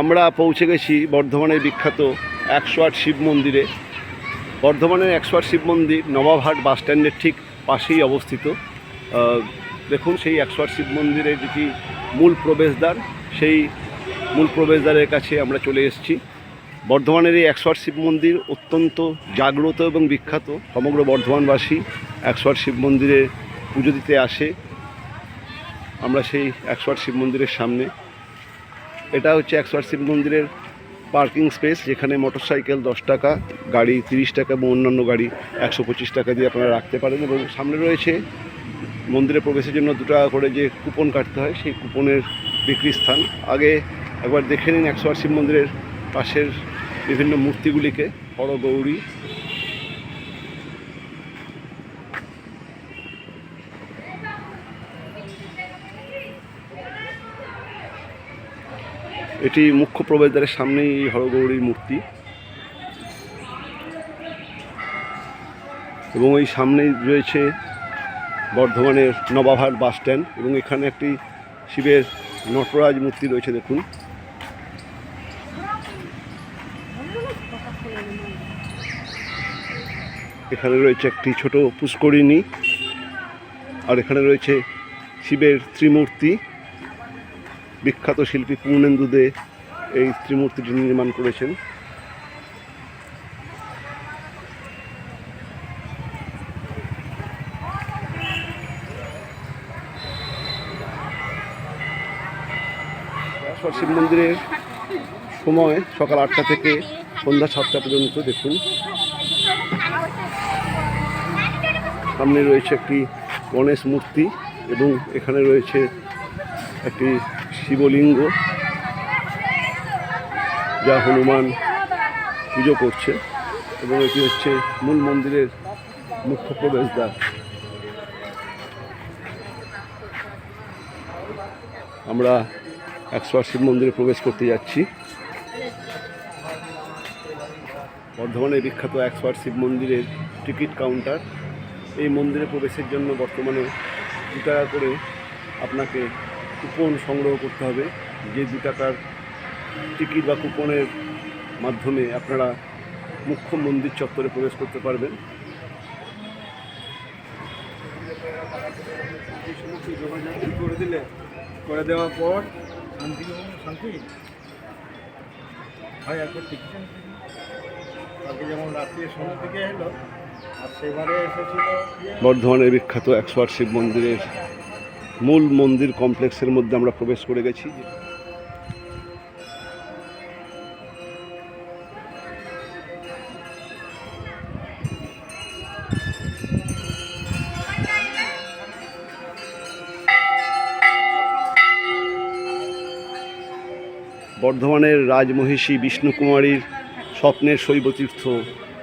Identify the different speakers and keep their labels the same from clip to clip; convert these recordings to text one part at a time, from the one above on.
Speaker 1: আমরা পৌঁছে গেছি বর্ধমানের বিখ্যাত একশো আট শিব মন্দিরে। বর্ধমানের একশো আট শিব মন্দির নবাবহাট বাস স্ট্যান্ডের ঠিক পাশেই অবস্থিত। দেখুন সেই একশো আট শিব মন্দিরের যেটি মূল প্রবেশদ্বার, সেই মূল প্রবেশদ্বারের কাছে আমরা চলে এসেছি। বর্ধমানের এই একশো আট শিব মন্দির অত্যন্ত জাগ্রত এবং বিখ্যাত। সমগ্র বর্ধমানবাসী একশো আট শিব মন্দিরে পুজো দিতে আসে। আমরা সেই একশো আট শিব মন্দিরের সামনে এটা হচ্ছে একশো আট শিব মন্দিরের পার্কিং স্পেস, যেখানে মোটরসাইকেল দশ টাকা, গাড়ি তিরিশ টাকা এবং অন্যান্য গাড়ি একশো পঁচিশ টাকা দিয়ে আপনারা রাখতে পারেন এবং সামনে রয়েছে মন্দিরে প্রবেশের জন্য দু টাকা করে যে কুপন কাটতে হয়, সেই কুপনের বিক্রি স্থান। আগে একবার দেখে নিন একশো আট শিব মন্দিরের পাশের বিভিন্ন মূর্তিগুলিকে, হরগৌরী এটি মুখ্য প্রবেশদ্বারের সামনেই এই হরগৌরীর মূর্তি। এবং ওই সামনেই রয়েছে বর্ধমানের নবাবহাট বাস স্ট্যান্ড এবং এখানে একটি শিবের নটরাজ মূর্তি রয়েছে, দেখুন। এখানে রয়েছে একটি ছোট পুষ্করিণী, আর এখানে রয়েছে শিবের ত্রিমূর্তি। বিখ্যাত শিল্পী পূর্ণেন্দু দে এই ত্রিমূর্তিটি নির্মাণ করেছেন। শিব মন্দিরের সময় সকাল আটটা থেকে সন্ধ্যা সাতটা পর্যন্ত দেখুন। সামনে রয়েছে একটি গণেশ মূর্তি এবং এখানে রয়েছে একটি শিবলিঙ্গ, যা হনুমান পুজো করছে এবং এটি হচ্ছে মূল মন্দিরের মুখ্য প্রবেশদ্বার। আমরা একশো আট শিব মন্দিরে প্রবেশ করতে যাচ্ছি। বর্ধমানের বিখ্যাত একশো আট শিব মন্দিরের টিকিট কাউন্টার। এই মন্দিরে প্রবেশের জন্য বর্তমানে দু টাকা করে আপনাকে কুপন সংগ্রহ করতে হবে। যে দু টাকার টিকিট বা কুপনের মাধ্যমে আপনারা মুখ্য মন্দির চত্বরে প্রবেশ করতে পারবেন।
Speaker 2: এই সমস্ত যোগাযোগ করে দিলে করে দেওয়ার পর শান্তি শান্তি হয় একবার টিকিট কালকে যেমন রাত্রি সন্ধ্যা থেকে এলো আর সেবারে এসেছিল
Speaker 1: বর্ধমানের বিখ্যাত একশো আট শিব মন্দিরের মূল মন্দির কমপ্লেক্সের মধ্যে আমরা প্রবেশ করে গেছি। বর্ধমানের রাজমহিষী বিষ্ণুকুমারীর স্বপ্নের শৈবতীর্থ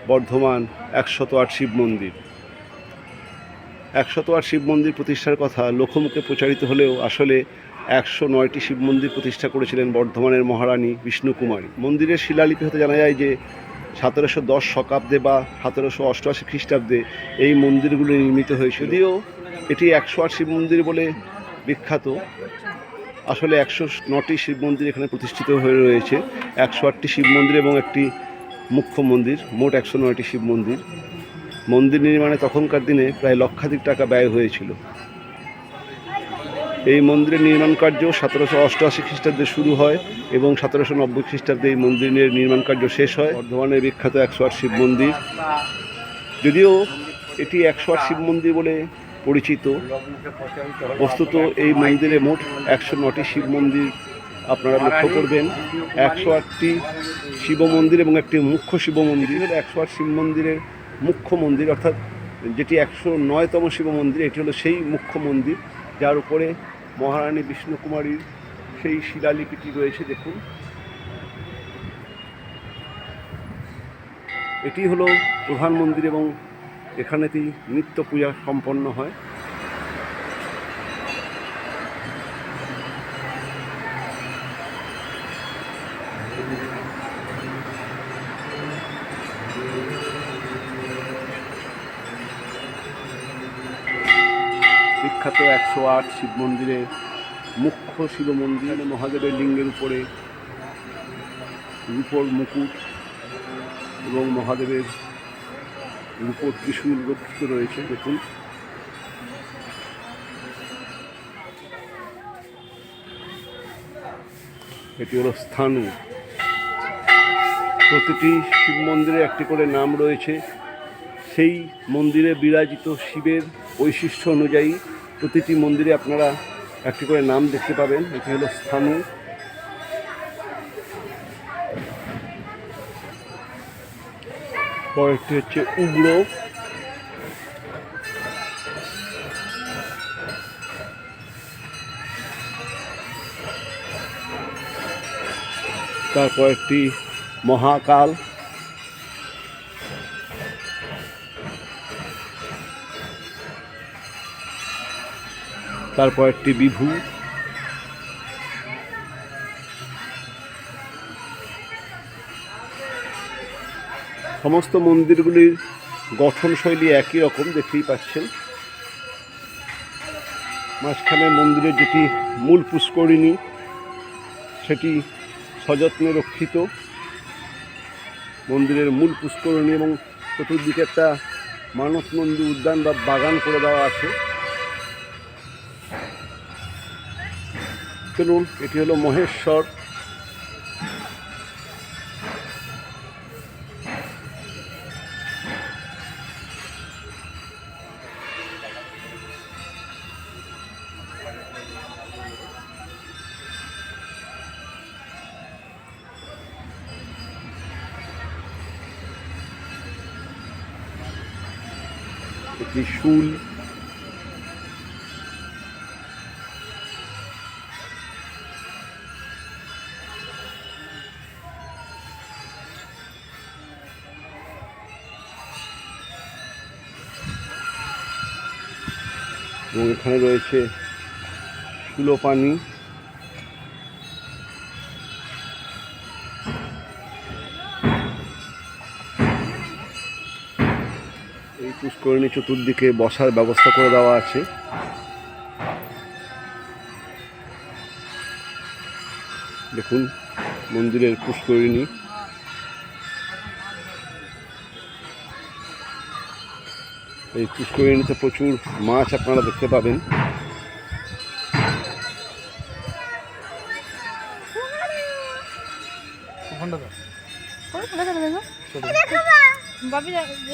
Speaker 1: বর্ধমান একশত আট শিব মন্দির। একশত আট শিব মন্দির প্রতিষ্ঠার কথা লোকমুখে প্রচারিত হলেও আসলে একশো নয়টি শিব মন্দির প্রতিষ্ঠা করেছিলেন বর্ধমানের মহারানী বিষ্ণুকুমারী। মন্দিরের শিলালিপি হতে জানা যায় যে সতেরোশো দশ শতাব্দে বা সতেরোশো অষ্টআশি খ্রিস্টাব্দে এই মন্দিরগুলি নির্মিত হয়েছিল। যদিও এটি একশো আট শিব মন্দির বলে বিখ্যাত, আসলে একশো নটি শিব মন্দির এখানে প্রতিষ্ঠিত হয়ে রয়েছে। একশো আটটি শিব মন্দির এবং একটি মুখ্য মন্দির, মোট একশো নয়টি শিব মন্দির। মন্দির নির্মাণে তখনকার দিনে প্রায় লক্ষাধিক টাকা ব্যয় হয়েছিল। এই মন্দিরের নির্মাণ কার্য সতেরোশো অষ্টআশি খ্রিস্টাব্দে শুরু হয় এবং সতেরোশো নব্বই খ্রিস্টাব্দে এই মন্দিরের নির্মাণ কার্য শেষ হয়। বর্ধমানের বিখ্যাত একশো আট শিব মন্দির। যদিও এটি একশো আট শিব মন্দির বলে পরিচিত, বস্তুত এই মন্দিরে মোট একশো নটি শিব মন্দির আপনারা লক্ষ্য করবেন। একশো আটটি শিব মন্দির এবং একটি মুখ্য শিব মন্দির। একশো আট শিব মন্দিরের মুখ্য মন্দির অর্থাৎ যেটি একশো নয়তম শিব মন্দির, এটি হলো সেই মুখ্য মন্দির যার উপরে মহারানী বিষ্ণুকুমারীর সেই শিলালিপিটি রয়েছে, দেখুন। এটি হলো প্রধান মন্দির এবং এখানেতেই নিত্য পূজা সম্পন্ন হয়। বিখ্যাত একশো আট শিব মন্দিরে, মুখ্য শিব মন্দির মহাদেবের লিঙ্গের উপরে রূপর মুকুট এবং মহাদেবের রূপর ত্রিশূল গঠিত রয়েছে, দেখুন। এটি হলো স্থানু। প্রতিটি শিব মন্দিরে একটি করে নাম রয়েছে। সেই মন্দিরে বিরাজিত শিবের বৈশিষ্ট্য অনুযায়ী প্রতিটি মন্দিরে আপনারা একটি করে নাম দেখতে পাবেন। এটি হলো স্থানু। পরেরটি হচ্ছে উগ্র। তারপর একটি মহাকাল। তারপর একটি বিভু। সমস্ত মন্দিরগুলির গঠনশৈলী একই রকম, দেখতেই পাচ্ছেন। মাঝখানে মন্দিরের যেটি মূল পুষ্করিণী, সেটি সযত্নে রক্ষিত। মন্দিরের মূল পুষ্করিণী এবং চতুর্দিকে একটা মানস মন্দির উদ্যান বা বাগান করে দেওয়া আছে। চলুন এটি হলো মহেশ্বর এবং এখানে রয়েছে সুলোপানি এই পুষ্করিণী চতুর্দিকে বসার ব্যবস্থা করে দেওয়া আছে। দেখুন, মন্দিরের পুষ্করিণী। এই পুষ্করিণীতে প্রচুর মাছ আপনারা দেখতে পাবেন।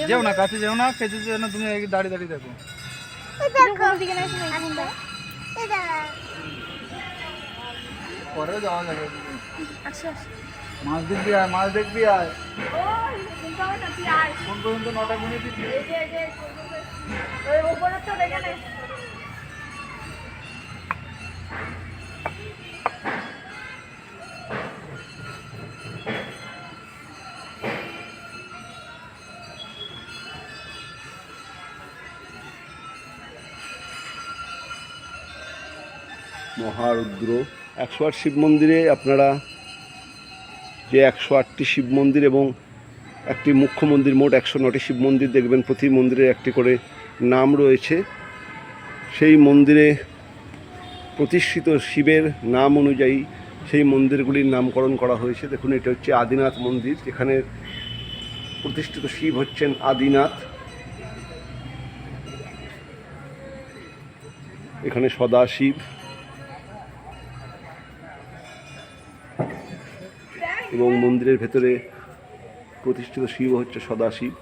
Speaker 3: যেও না, কাছে যেও না তুমি দাঁড়িয়ে দাঁড়িয়ে পরে যাওয়া যাবে। মাছ দেখবি আয়, মাছ দেখবি আয়। কোন পর্যন্ত নটা মিনিট
Speaker 1: মহারুদ্র একশো আট শিব মন্দিরে আপনারা যে একশো আটটি শিব মন্দির এবং একটি মুখ্য মন্দির, মোট একশো নটি শিব মন্দির দেখবেন। প্রতি মন্দিরে একটি করে নাম রয়েছে। সেই মন্দিরে প্রতিষ্ঠিত শিবের নাম অনুযায়ী সেই মন্দিরগুলির নামকরণ করা হয়েছে। দেখুন, এটা হচ্ছে আদিনাথ মন্দির, যেখানে প্রতিষ্ঠিত শিব হচ্ছেন আদিনাথ। এখানে সদাশিব এবং মন্দিরের ভেতরে প্রতিষ্ঠিত শিব হচ্ছে সদাশিব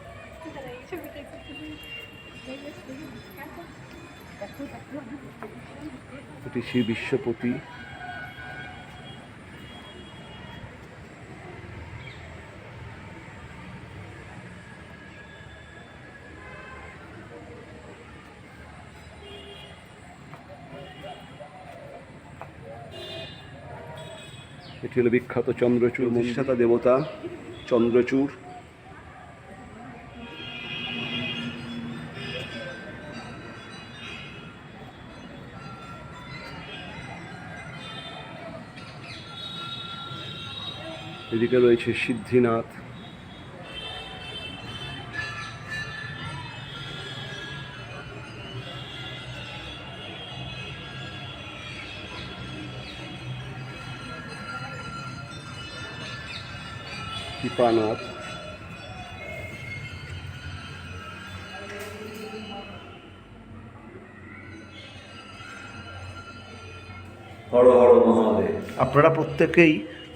Speaker 1: এটি শ্রী বিশ্বপতি। এটি হলো বিখ্যাত চন্দ্রচূড় মহিষাতা দেবতা চন্দ্রচূড়। এদিকে রয়েছে সিদ্ধিনাথ। কৃপানাথ।
Speaker 4: হর হর মহাদেব।
Speaker 1: আপনারা প্রত্যেকেই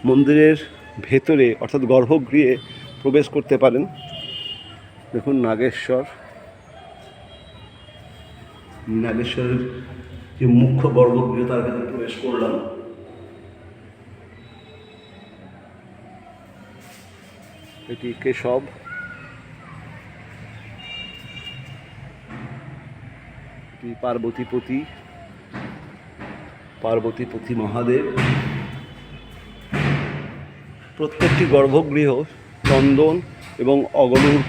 Speaker 1: মন্দিরের ভেতরে অর্থাৎ গর্ভগৃহে প্রবেশ করতে পারেন। দেখুন নাগেশ্বর। নাগেশ্বরের যে মুখ্য গর্ভগৃহ তার ভেতরে প্রবেশ করলাম। এটি কেশব এটি পার্বতীপতি। পার্বতীপতি মহাদেব। প্রত্যেকটি গর্ভগৃহ চন্দন এবং অগরুর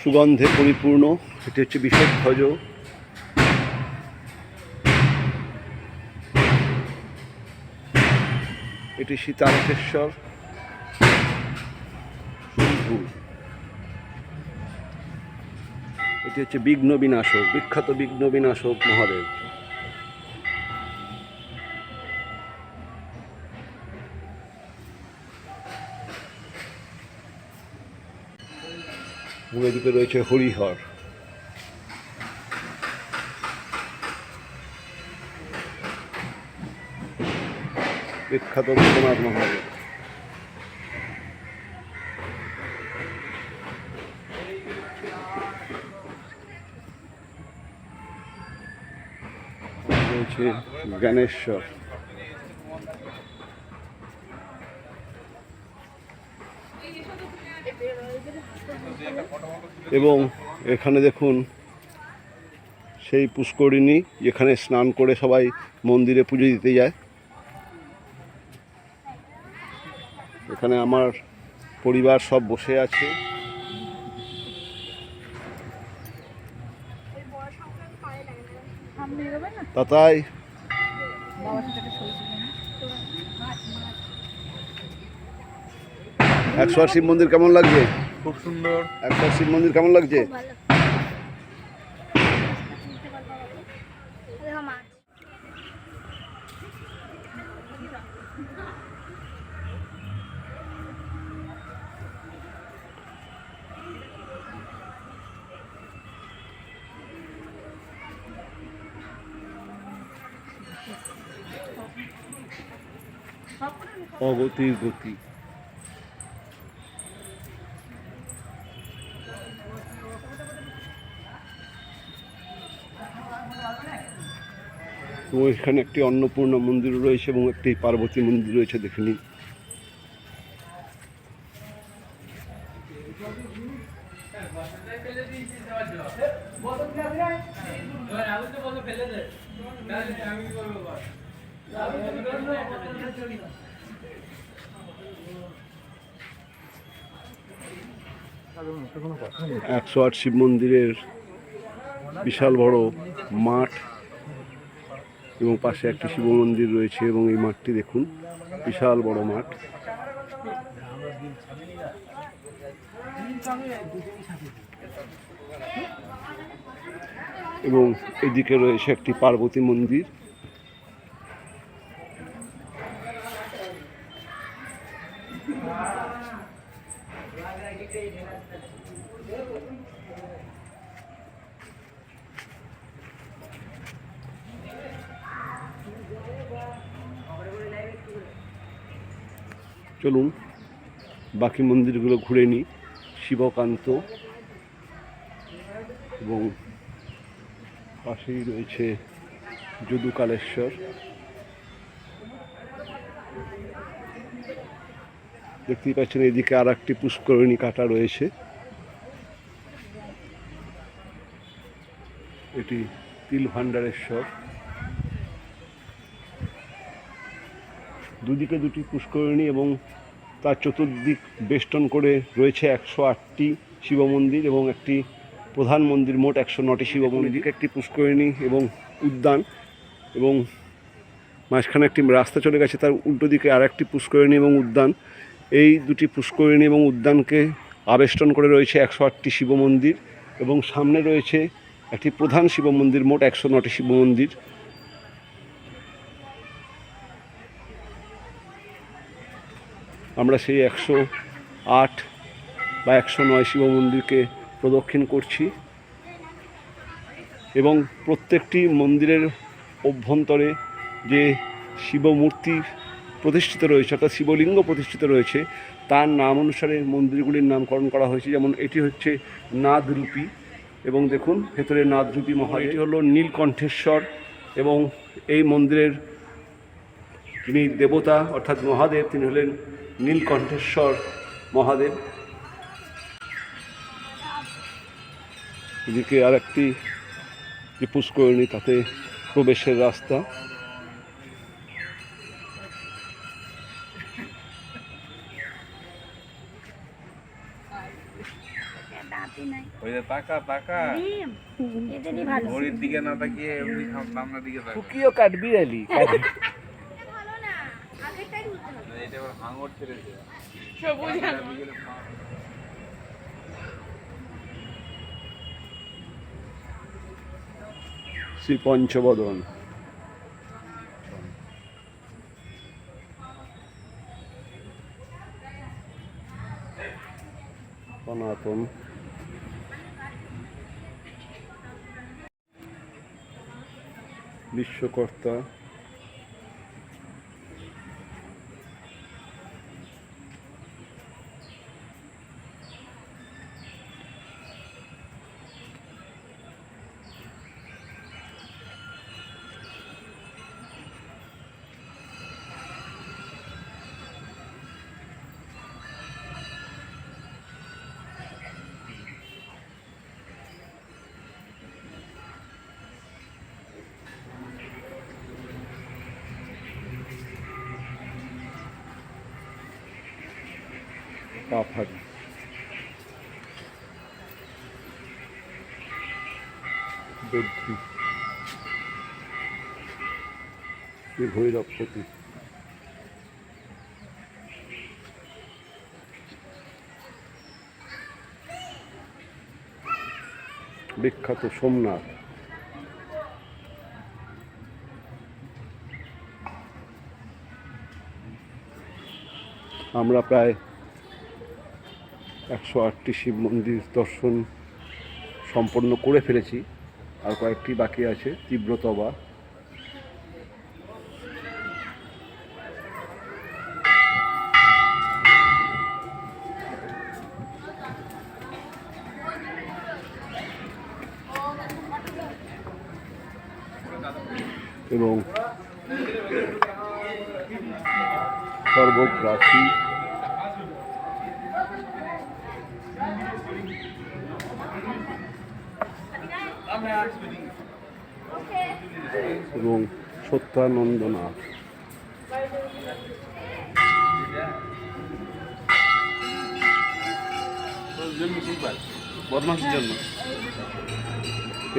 Speaker 1: সুগন্ধে পরিপূর্ণ। এটি হচ্ছে বিশ্বধ্বজ। এটি সীতারথেশ্বর শম্ভু। এটি হচ্ছে বিঘ্ন বিনাশক বিখ্যাত বিঘ্ন বিনাশক মহাদেব। এদিকে রয়েছে হরিহর। বিখ্যাত বিশ্বনাথ মহাদেব। রয়েছে জ্ঞানেশ্বর। এবং এখানে দেখুন সেই পুষ্করিণী যেখানে স্নান করে সবাই মন্দিরে পুজো দিতে যায়। এখানে আমার পরিবার সব বসে আছে। তাতাই একশো শিব মন্দির কেমন লাগছে?
Speaker 3: খুব সুন্দর।
Speaker 1: একটা শিব মন্দির কেমন লাগছে? অগতির গতি। এবং এখানে একটি অন্নপূর্ণা মন্দির রয়েছে এবং একটি পার্বতী মন্দির রয়েছে দেখে নিন। একশো আট শিব মন্দিরের বিশাল বড় মাঠ এবং পাশে একটি শিব মন্দির রয়েছে এবং এই মাঠটি দেখুন, বিশাল বড় মাঠ। এবং এদিকে রয়েছে একটি পার্বতী মন্দির চলুন বাকি মন্দিরগুলো ঘুরে নিই, শিবকান্ত এবং পাশেই রয়েছে যদুকালেশ্বর। দেখতেই পাচ্ছেন এদিকে আর একটি পুষ্করিণী কাটা রয়েছে। এটি তিল ভাণ্ডারেশ্বর দুদিকে দুটি পুষ্করিণী এবং তার চতুর্দিক বেষ্টন করে রয়েছে একশো আটটি শিব মন্দির এবং একটি প্রধান মন্দির মোট একশো নটি শিব মন্দির। একটি পুষ্করিণী এবং উদ্যান এবং মাঝখানে একটি রাস্তা চলে গেছে, তার উল্টো দিকে আর একটি পুষ্করিণী এবং উদ্যান। এই দুটি পুষ্করিণী এবং উদ্যানকে আবেষ্টন করে রয়েছে একশো আটটি শিব মন্দির এবং সামনে রয়েছে একটি প্রধান শিব মন্দির, মোট একশো নটি শিব মন্দির। আমরা সেই একশো আট বা একশো নয় শিব মন্দিরকে প্রদক্ষিণ করছি। এবং প্রত্যেকটি মন্দিরের অভ্যন্তরে যে শিবমূর্তি প্রতিষ্ঠিত রয়েছে, অর্থাৎ শিবলিঙ্গ প্রতিষ্ঠিত রয়েছে, তার নাম অনুসারে মন্দিরগুলির নামকরণ করা হয়েছে। যেমন এটি হচ্ছে নাদরূপী এবং দেখুন, ভেতরে নাদরূপী মহা, এটি হলো নীলকণ্ঠেশ্বর এবং এই মন্দিরের যিনি দেবতা অর্থাৎ মহাদেব তিনি হলেন নীলকণ্ঠেশ্বর মহাদেব। এদিকে আর একটি যে পুষ্করিণী তাতে প্রবেশের রাস্তা।
Speaker 5: দিকে না তাকিয়ে দিকে তাকা।
Speaker 1: ফুকিও কাটবি
Speaker 6: সবুজ
Speaker 1: শ্রী পঞ্চবদন। সনাতন। বিশ্বকর্তা। শ্রী ভৈরবপতি বিখ্যাত সোমনাথ। আমরা প্রায় একশো আটটি শিব মন্দির দর্শন সম্পন্ন করে ফেলেছি। আর কয়েকটি বাকি আছে, তীব্রতবা। এবং সর্বগ্রাসী। এবং সত্যানন্দনাথ।
Speaker 5: বদমাসের জন্য।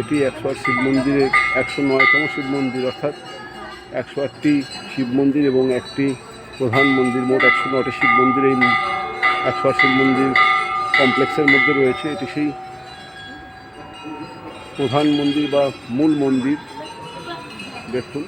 Speaker 1: এটি একশো আট শিব মন্দিরের একশো নয়তম শিব মন্দির, অর্থাৎ একশো আটটি শিব মন্দির এবং একটি প্রধান মন্দির। মোট একশো নটি শিব মন্দির এই একশো আট শিব মন্দির কমপ্লেক্সের মধ্যে রয়েছে। এটি সেই প্রধান মন্দির বা মূল মন্দির। দেখুন।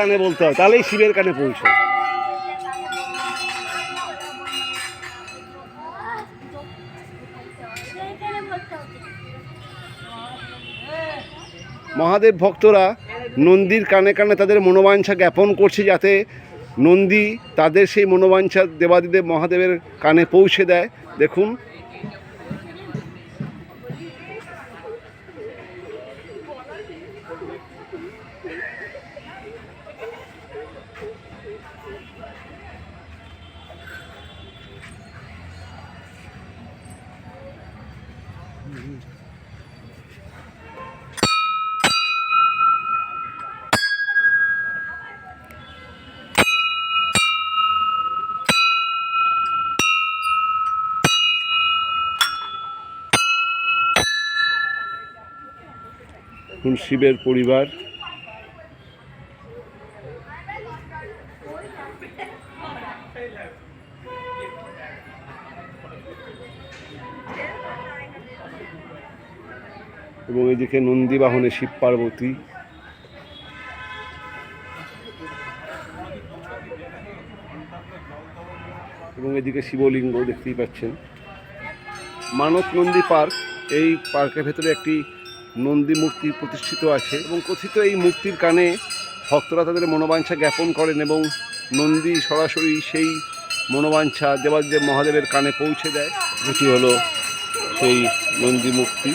Speaker 1: কানে বলতে হয়, তাহলেই শিবের কানে পৌঁছ। মহাদেব ভক্তরা নন্দীর কানে কানে তাদের মনোবাঞ্ছা জ্ঞাপন করছে যাতে নন্দী তাদের সেই মনোবাঞ্ছা দেবাদিদেব মহাদেবের কানে পৌঁছে দেয়। দেখুন দেখুন শিবের পরিবার। এবং এদিকে নন্দী বাহনে শিব পার্বতী। এবং এদিকে শিবলিঙ্গ দেখতেই পাচ্ছেন। মানস নন্দী পার্ক, এই পার্কের ভেতরে একটি নন্দী মূর্তি প্রতিষ্ঠিত আছে এবং কথিত এই মূর্তির কানে ভক্তরা তাদের মনোবাঞ্ছা জ্ঞাপন করেন এবং নন্দী সরাসরি সেই মনোবাঞ্ছা দেবাদেব মহাদেবের কানে পৌঁছে দেয়। যেটি হলো সেই নন্দী মূর্তি।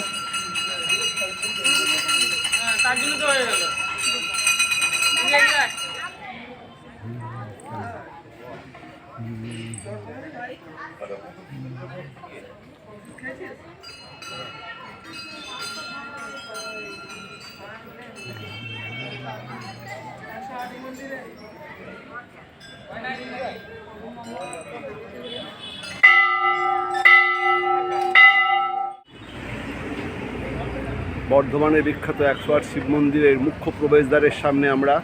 Speaker 1: বর্ধমানের বিখ্যাত একশো আট শিব মন্দিরের মুখ্য প্রবেশদ্বারের সামনে আমরা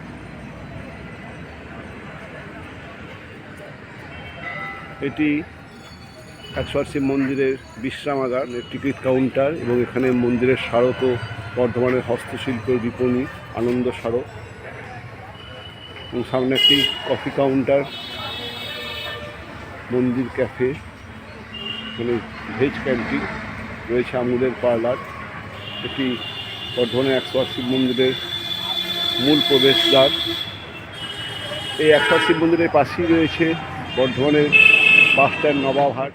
Speaker 1: এটি একশো আট শিব মন্দিরের বিশ্রামাগার টিকিট কাউন্টার এবং এখানে মন্দিরের স্মারক ও বর্ধমানের হস্তশিল্পের বিপণী, আনন্দ স্মারক এবং সামনে একটি কফি কাউন্টার, মন্দির ক্যাফে মানে ভেজ ক্যান্টিন, রয়েছে আমুলের পার্লার। এটি বর্ধমানের একশো আট শিব মন্দিরের মূল প্রবেশদ্বার। এই একশো আট শিব মন্দিরের পাশেই রয়েছে বর্ধমানের বাস স্ট্যান্ড নবাবহাট।